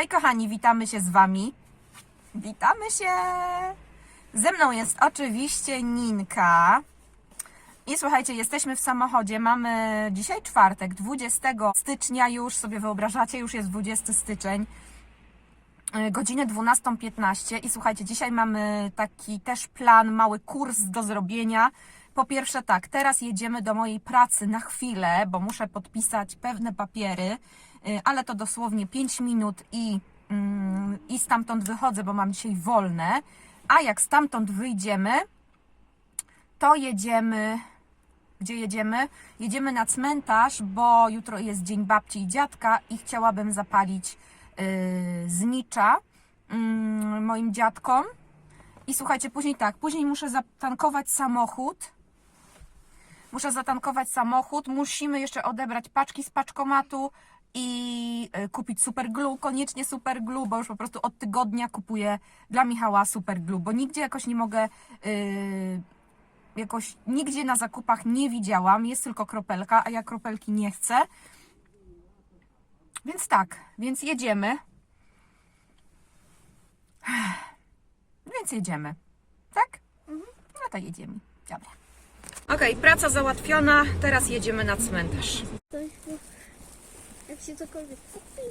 Hej kochani, witamy się z Wami. Witamy się! Ze mną jest oczywiście Ninka. I słuchajcie, jesteśmy w samochodzie. Mamy dzisiaj czwartek, 20 stycznia już, sobie wyobrażacie, już jest 20 styczeń. y, Godzinę 12.15 i słuchajcie, dzisiaj mamy taki też plan, mały kurs do zrobienia. Po pierwsze tak, teraz jedziemy do mojej pracy na chwilę, bo muszę podpisać pewne papiery, ale to dosłownie 5 minut i, mm, i stamtąd wychodzę, bo mam dzisiaj wolne. A jak stamtąd wyjdziemy, to jedziemy. Gdzie jedziemy? Jedziemy na cmentarz, bo jutro jest Dzień Babci i Dziadka i chciałabym zapalić yy, znicza yy, moim dziadkom. I słuchajcie, później tak, później muszę zatankować samochód. Muszę zatankować samochód, musimy jeszcze odebrać paczki z paczkomatu i y, kupić super glue, koniecznie super glue, bo już po prostu od tygodnia kupuję dla Michała super glue, bo nigdzie jakoś nie mogę, y, jakoś nigdzie na zakupach nie widziałam, jest tylko kropelka, a ja kropelki nie chcę. Więc tak, więc jedziemy. Więc jedziemy. Tak? Mhm. No to jedziemy. Dobra. Okej, praca załatwiona, teraz jedziemy na cmentarz. To jak się cokolwiek kupi,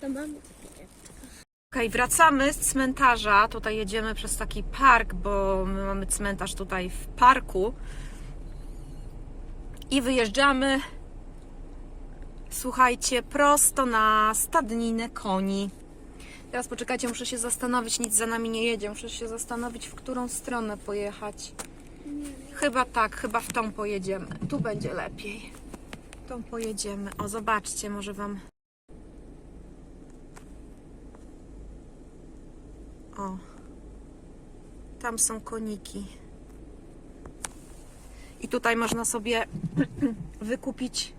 to mamy. Okej, wracamy z cmentarza. Tutaj jedziemy przez taki park, bo my mamy cmentarz tutaj w parku. I wyjeżdżamy, słuchajcie, prosto na stadninę koni. Teraz poczekajcie, muszę się zastanowić, nic za nami nie jedzie. Muszę się zastanowić, w którą stronę pojechać. Chyba tak, chyba w tą pojedziemy. Tu będzie lepiej. Tą pojedziemy. O, zobaczcie, może Wam O, tam są koniki. I tutaj można sobie wykupić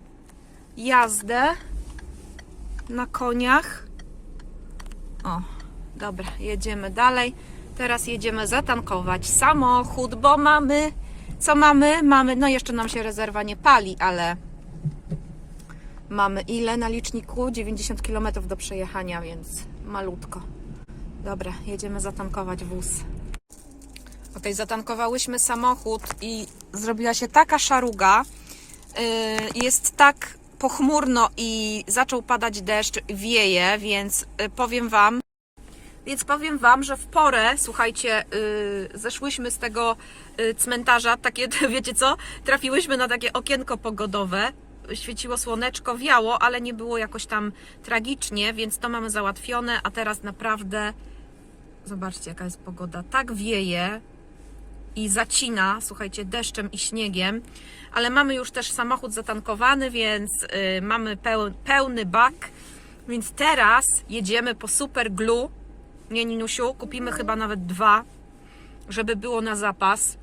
jazdę na koniach. O, dobra, jedziemy dalej. Teraz jedziemy zatankować samochód, bo mamy. Co mamy? Mamy. No, jeszcze nam się rezerwa nie pali, ale mamy ile na liczniku? 90 km do przejechania, więc malutko. Dobra, jedziemy zatankować wóz. Ok, zatankowałyśmy samochód i zrobiła się taka szaruga. Yy, jest tak pochmurno i zaczął padać deszcz, wieje, więc yy, powiem Wam, więc powiem Wam, że w porę, słuchajcie, yy, zeszłyśmy z tego cmentarza, takie, wiecie co, trafiłyśmy na takie okienko pogodowe, świeciło słoneczko, wiało, ale nie było jakoś tam tragicznie, więc to mamy załatwione, a teraz naprawdę, zobaczcie jaka jest pogoda, tak wieje i zacina, słuchajcie, deszczem i śniegiem, ale mamy już też samochód zatankowany, więc yy, mamy peł, pełny bak, więc teraz jedziemy po super glue, nie Ninusiu, kupimy chyba nawet dwa, żeby było na zapas,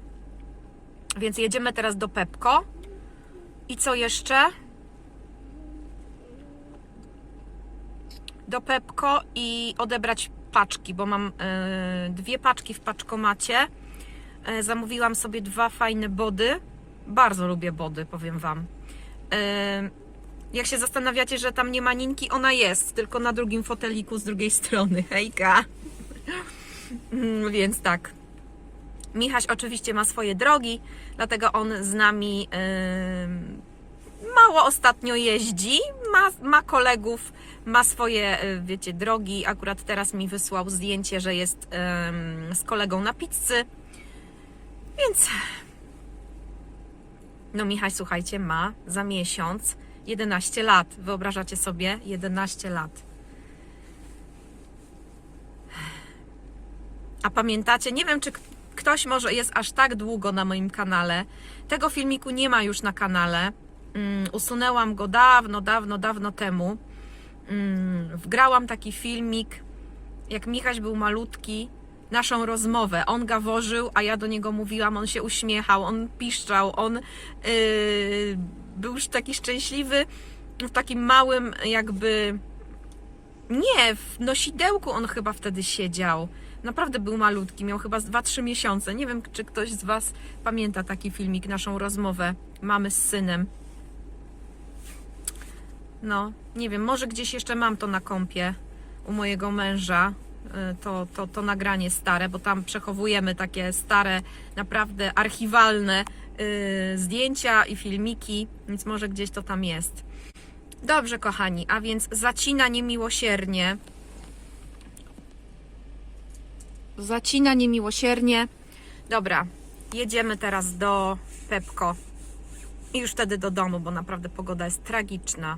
więc jedziemy teraz do Pepko. I co jeszcze? Do Pepko i odebrać paczki, bo mam e, dwie paczki w paczkomacie. E, zamówiłam sobie dwa fajne body. Bardzo lubię body, powiem Wam. E, jak się zastanawiacie, że tam nie ma ninki, ona jest, tylko na drugim foteliku z drugiej strony. Hejka! Mm, Więc tak. Michaś oczywiście ma swoje drogi, dlatego on z nami mało ostatnio jeździ, ma, ma kolegów, ma swoje, y, wiecie, drogi. Akurat teraz mi wysłał zdjęcie, że jest z kolegą na pizzy. Więc no Michał, słuchajcie, ma za miesiąc 11 lat. Wyobrażacie sobie? 11 lat. A pamiętacie, nie wiem czy ktoś może jest aż tak długo na moim kanale. Tego filmiku nie ma już na kanale. Mm, usunęłam go dawno, dawno, dawno temu. Mm, wgrałam taki filmik, jak Michaś był malutki, naszą rozmowę. On gaworzył, a ja do niego mówiłam, on się uśmiechał, on piszczał, on yy, był już taki szczęśliwy w takim małym jakby nie, w nosidełku on chyba wtedy siedział. Naprawdę był malutki, miał chyba z 2-3 miesiące. Nie wiem, czy ktoś z Was pamięta taki filmik, naszą rozmowę mamy z synem. No, nie wiem, może gdzieś jeszcze mam to na kompie u mojego męża. y, To, to, to nagranie stare, bo tam przechowujemy takie stare, naprawdę archiwalne y, zdjęcia i filmiki, więc może gdzieś to tam jest. Dobrze, kochani, a więc zacina niemiłosiernie. Zacina niemiłosiernie. Dobra, jedziemy teraz do Pepko. I już wtedy do domu, bo naprawdę pogoda jest tragiczna.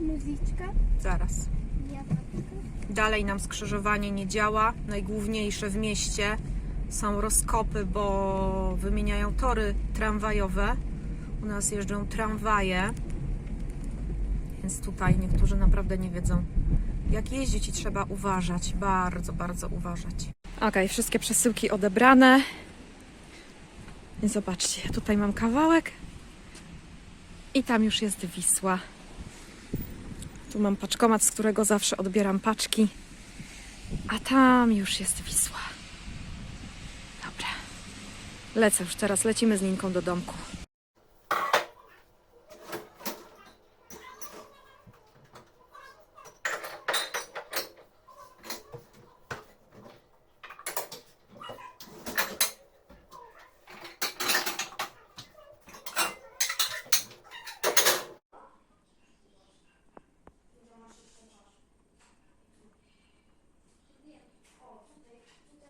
Muzyczka? Zaraz. Dalej nam skrzyżowanie nie działa. Najgłówniejsze w mieście są rozkopy, bo wymieniają tory tramwajowe. U nas jeżdżą tramwaje, więc tutaj niektórzy naprawdę nie wiedzą, jak jeździć i trzeba uważać. Bardzo, bardzo uważać. Ok, wszystkie przesyłki odebrane. I zobaczcie, tutaj mam kawałek i tam już jest Wisła. Tu mam paczkomat, z którego zawsze odbieram paczki. A tam już jest Wisła. Dobra. Lecę już teraz. Lecimy z Ninką do domku.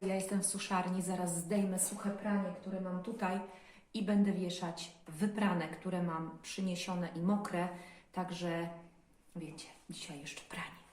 Ja jestem w suszarni, zaraz zdejmę suche pranie, które mam tutaj i będę wieszać wyprane, które mam przyniesione i mokre. Także wiecie, dzisiaj jeszcze pranie.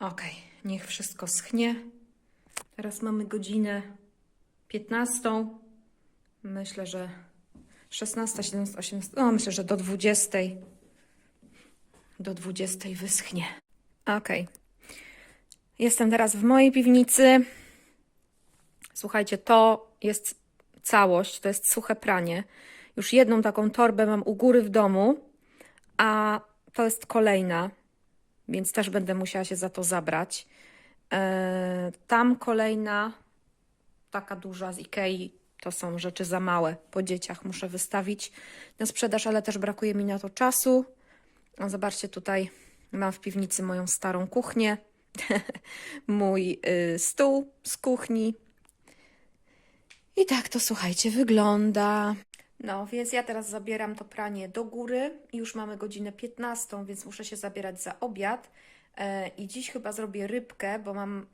Ok, niech wszystko schnie. Teraz mamy godzinę 15. Myślę, że 16, 17, 18. No, myślę, że do 20. Do 20 wyschnie. Ok. Jestem teraz w mojej piwnicy. Słuchajcie, to jest całość, to jest suche pranie. Już jedną taką torbę mam u góry w domu, a to jest kolejna więc też będę musiała się za to zabrać. E, Tam kolejna, taka duża z Ikei, to są rzeczy za małe. Po dzieciach muszę wystawić na sprzedaż, ale też brakuje mi na to czasu. A zobaczcie, tutaj mam w piwnicy moją starą kuchnię, mój y, stół z kuchni. I tak to słuchajcie, wygląda. No, więc ja teraz zabieram to pranie do góry. Już mamy godzinę 15, więc muszę się zabierać za obiad. E, I dziś chyba zrobię rybkę, bo mam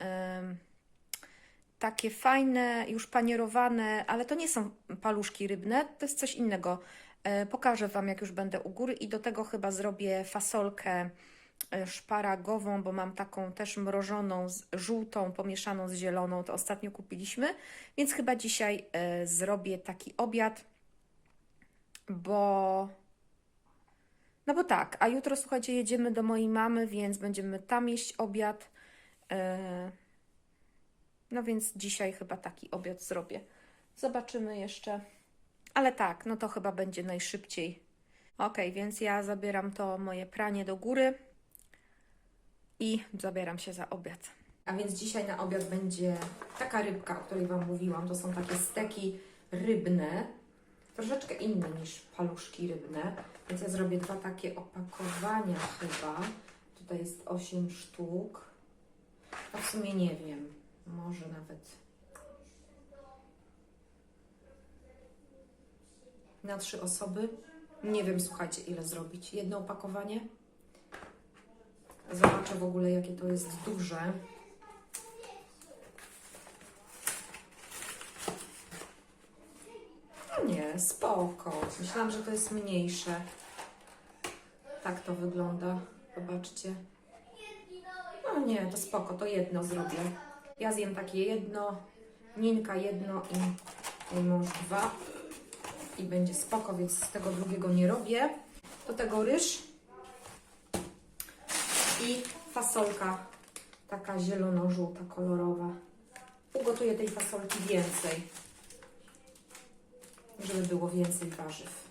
takie fajne, już panierowane, ale to nie są paluszki rybne, to jest coś innego. E, Pokażę Wam, jak już będę u góry, i do tego chyba zrobię fasolkę e, szparagową, bo mam taką też mrożoną, żółtą, pomieszaną z zieloną. To ostatnio kupiliśmy, więc chyba dzisiaj zrobię taki obiad bo. No bo tak, a jutro słuchajcie, jedziemy do mojej mamy, więc będziemy tam jeść obiad. E, No więc dzisiaj chyba taki obiad zrobię. Zobaczymy jeszcze. Ale tak, no to chyba będzie najszybciej. Ok, więc ja zabieram to moje pranie do góry i zabieram się za obiad. A więc dzisiaj na obiad będzie taka rybka, o której Wam mówiłam. To są takie steki rybne troszeczkę inny niż paluszki rybne, więc ja zrobię dwa takie opakowania chyba. Tutaj jest 8 sztuk. A w sumie nie wiem, może nawet na trzy osoby. Nie wiem, słuchajcie, ile zrobić. Jedno opakowanie. Zobaczę w ogóle, jakie to jest duże. No nie, spoko. Myślałam, że to jest mniejsze. Tak to wygląda. Zobaczcie. No nie, to spoko, to jedno zrobię. Ja zjem takie jedno, Ninka jedno i mój mąż dwa. I będzie spoko, więc z tego drugiego nie robię. Do tego ryż i fasolka taka zielono-żółta, kolorowa. Ugotuję tej fasolki więcej, żeby było więcej warzyw.